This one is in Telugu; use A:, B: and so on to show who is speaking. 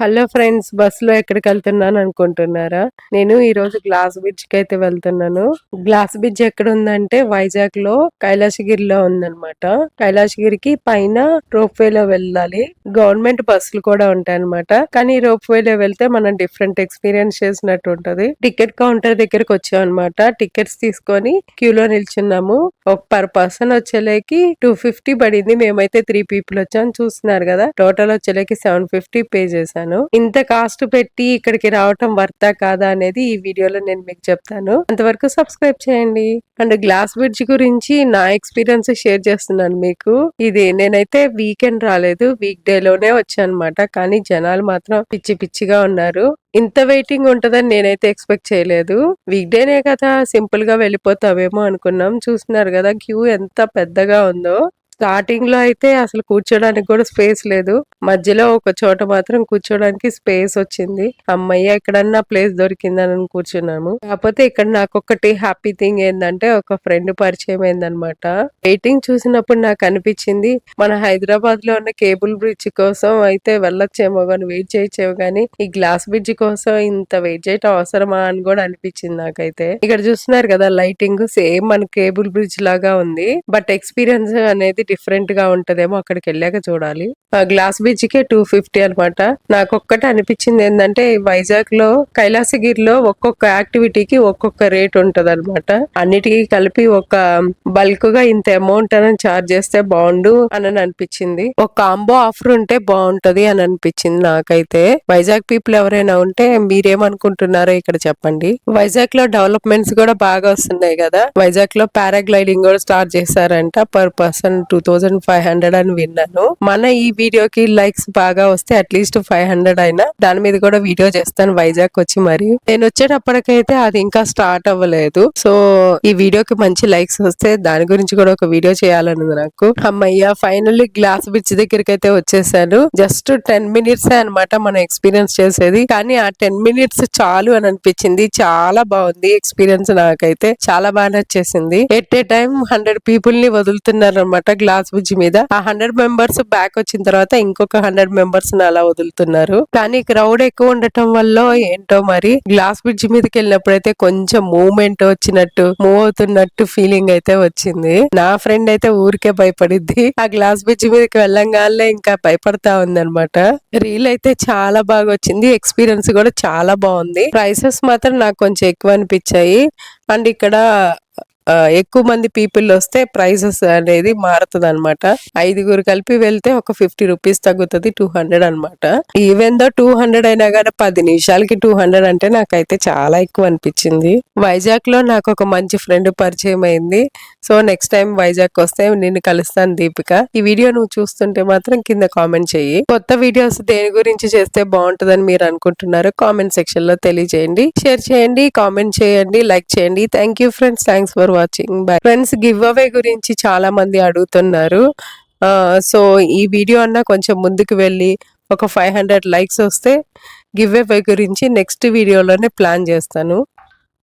A: హలో ఫ్రెండ్స్ బస్లో ఎక్కడికి వెళ్తున్నాను అనుకుంటున్నారా? నేను ఈ రోజు గ్లాస్ బ్రిడ్జ్కి అయితే వెళ్తున్నాను. గ్లాస్ బ్రిడ్జ్ ఎక్కడ ఉందంటే వైజాగ్లో కైలాసగిరిలో ఉందన్నమాట. కైలాసగిరికి పైన రోప్ వే లో వెళ్ళాలి. గవర్నమెంట్ బస్సులు కూడా ఉంటాయి అనమాట కానీ రోప్ వే లో వెళ్తే మనం డిఫరెంట్ ఎక్స్పీరియన్స్ చేసినట్టు ఉంటది. టికెట్ కౌంటర్ దగ్గరకు వచ్చాం అనమాట టికెట్స్ తీసుకొని క్యూ లో నిల్చున్నాము. ఒక పర్ పర్సన్ వచ్చేలేకి టూ ఫిఫ్టీ పడింది. మేమైతే త్రీ పీపుల్ వచ్చాం. చూస్తున్నారు కదా టోటల్ వచ్చేలేకి సెవెన్ ఫిఫ్టీ పే చేశాను. ఇంత కాస్ట్ పెట్టి ఇక్కడికి రావటం వర్తా కాదా అనేది ఈ వీడియోలో నేను మీకు చెప్తాను. అంతవరకు సబ్స్క్రైబ్ చేయండి. అండ్ గ్లాస్ బ్రిడ్జ్ గురించి నా ఎక్స్పీరియన్స్ షేర్ చేస్తున్నాను మీకు. ఇది నేనైతే వీకెండ్ రాలేదు. వీక్ డే లోనే వచ్చాను అనమాట కానీ జనాలు మాత్రం పిచ్చి పిచ్చిగా ఉన్నారు. ఇంత వెయిటింగ్ ఉంటదని నేనైతే ఎక్స్పెక్ట్ చేయలేదు. వీక్ డేనే కదా సింపుల్గా వెళ్ళిపోతావేమో అనుకున్నాం. చూస్తున్నారు కదా క్యూ ఎంత పెద్దగా ఉందో. స్టార్టింగ్లో అయితే అసలు కూర్చోడానికి కూడా స్పేస్ లేదు. మధ్యలో ఒక చోట మాత్రం కూర్చోడానికి స్పేస్ వచ్చింది. అమ్మయ్య ఎక్కడన్నా ప్లేస్ దొరికిందని కూర్చున్నాము. కాకపోతే ఇక్కడ నాకు ఒకటి హ్యాపీ థింగ్ ఏంటంటే ఒక ఫ్రెండ్ పరిచయం అయిందనమాట వెయిటింగ్ చూసినప్పుడు నాకు అనిపించింది మన హైదరాబాద్లో ఉన్న కేబుల్ బ్రిడ్జ్ కోసం అయితే వెళ్ళొచ్చేమో కానీ వెయిట్ చేయొచ్చేమో కానీ ఈ గ్లాస్ బ్రిడ్జ్ కోసం ఇంత వెయిట్ చేయటం అవసరమా అని కూడా అనిపించింది నాకైతే. ఇక్కడ చూస్తున్నారు కదా లైటింగ్ సేమ్ మన కేబుల్ బ్రిడ్జ్ లాగా ఉంది. బట్ ఎక్స్పీరియన్స్ అనేది డిఫరెంట్గా ఉంటదేమో అక్కడికి వెళ్ళాక చూడాలి. ఆ గ్లాస్ బీచ్ కే టూ ఫిఫ్టీ అనమాట నాకు ఒక్కటి అనిపించింది ఏంటంటే వైజాగ్లో కైలాసగిరిలో ఒక్కొక్క యాక్టివిటీకి ఒక్కొక్క రేట్ ఉంటది అనమాట అన్నిటికీ కలిపి ఒక బల్క్గా ఇంత అమౌంట్ అని చార్జ్ చేస్తే బాగుండు అని అనిపించింది. ఒక కాంబో ఆఫర్ ఉంటే బాగుంటది అని అనిపించింది నాకైతే. వైజాగ్ పీపుల్ ఎవరైనా ఉంటే మీరేమనుకుంటున్నారో ఇక్కడ చెప్పండి. వైజాగ్లో డెవలప్మెంట్స్ కూడా బాగా వస్తున్నాయి కదా. వైజాగ్లో పారాగ్లైడింగ్ కూడా స్టార్ట్ చేశారంట. Per person two two thousand five hundred అని విన్నాను. మన ఈ వీడియోకి లైక్స్ బాగా వస్తే అట్లీస్ట్ ఫైవ్ హండ్రెడ్ అయినా. దాని మీద కూడా వీడియో చేస్తాను వైజాగ్ వచ్చి మరి. నేను వచ్చేటప్పటికైతే అది ఇంకా స్టార్ట్ అవ్వలేదు. సో ఈ వీడియోకి మంచి లైక్స్ వస్తే దాని గురించి కూడా ఒక వీడియో చేయాలనుంది నాకు. అమ్మయ్య ఫైనల్లీ గ్లాస్ బ్రిడ్జ్ దగ్గరికి అయితే వచ్చేసాను జస్ట్ టెన్ మినిట్స్ అన్నమాట మనం ఎక్స్పీరియన్స్ చేసేది. కానీ ఆ టెన్ మినిట్స్ చాలు అని అనిపించింది. చాలా బాగుంది ఎక్స్పీరియన్స్ నాకైతే. చాలా బాగా నచ్చేసింది. ఎట్ ఏ టైం హండ్రెడ్ పీపుల్ని వదులుతున్నారు అనమాట గ్లాస్ బ్రిడ్జ్ మీద ఆ హండ్రెడ్ మెంబర్స్ బ్యాక్ వచ్చిన తర్వాత ఇంకొక హండ్రెడ్ మెంబర్స్ అలా వదులుతున్నారు. కానీ క్రౌడ్ ఎక్కువ ఉండటం వల్ల ఏంటో మరి గ్లాస్ బ్రిడ్జ్ మీదకి వెళ్ళినప్పుడైతే కొంచెం మూవ్మెంట్ వచ్చినట్టు మూవ్ అవుతున్నట్టు ఫీలింగ్ అయితే వచ్చింది. నా ఫ్రెండ్ అయితే ఊరికే భయపడిద్ది. ఆ గ్లాస్ బ్రిడ్జ్ మీదకి వెళ్ళంగానే ఇంకా భయపడతా ఉంది అనమాట రీల్ అయితే చాలా బాగా వచ్చింది. ఎక్స్పీరియన్స్ కూడా చాలా బాగుంది. ప్రైసెస్ మాత్రం నాకు కొంచెం ఎక్కువ అనిపించాయి. అండ్ ఇక్కడ ఎక్కువ మంది పీపుల్ వస్తే ప్రైసెస్ అనేది మారుతుంది అనమాట ఐదుగురు కలిపి వెళ్తే ఒక ఫిఫ్టీ రూపీస్ తగ్గుతుంది టూ హండ్రెడ్ అనమాట ఈవెన్ దో టూ హండ్రెడ్ అయినా కానీ పది నిమిషాలకి టూ హండ్రెడ్ అంటే నాకైతే చాలా ఎక్కువ అనిపించింది. వైజాగ్లో నాకు ఒక మంచి ఫ్రెండ్ పరిచయం అయింది. సో నెక్స్ట్ టైం వైజాగ్ వస్తే నిన్ను కలుస్తాను దీపిక. ఈ వీడియో నువ్వు చూస్తుంటే మాత్రం కింద కామెంట్ చెయ్యి. కొత్త వీడియోస్ దేని గురించి చేస్తే బాగుంటుందని మీరు అనుకుంటున్నారు కామెంట్ సెక్షన్లో తెలియజేయండి. షేర్ చేయండి కామెంట్ చేయండి లైక్ చేయండి. Thank you friends thanks for watching bye friends give away గురించి చాలా మంది అడుగుతున్నారు. సో ఈ వీడియో అన్న కొంచెం ముందుకు వెళ్ళి ఒక ఫైవ్ హండ్రెడ్ లైక్స్ వస్తే గివ్ అవే గురించి నెక్స్ట్ వీడియోలోనే ప్లాన్ చేస్తాను.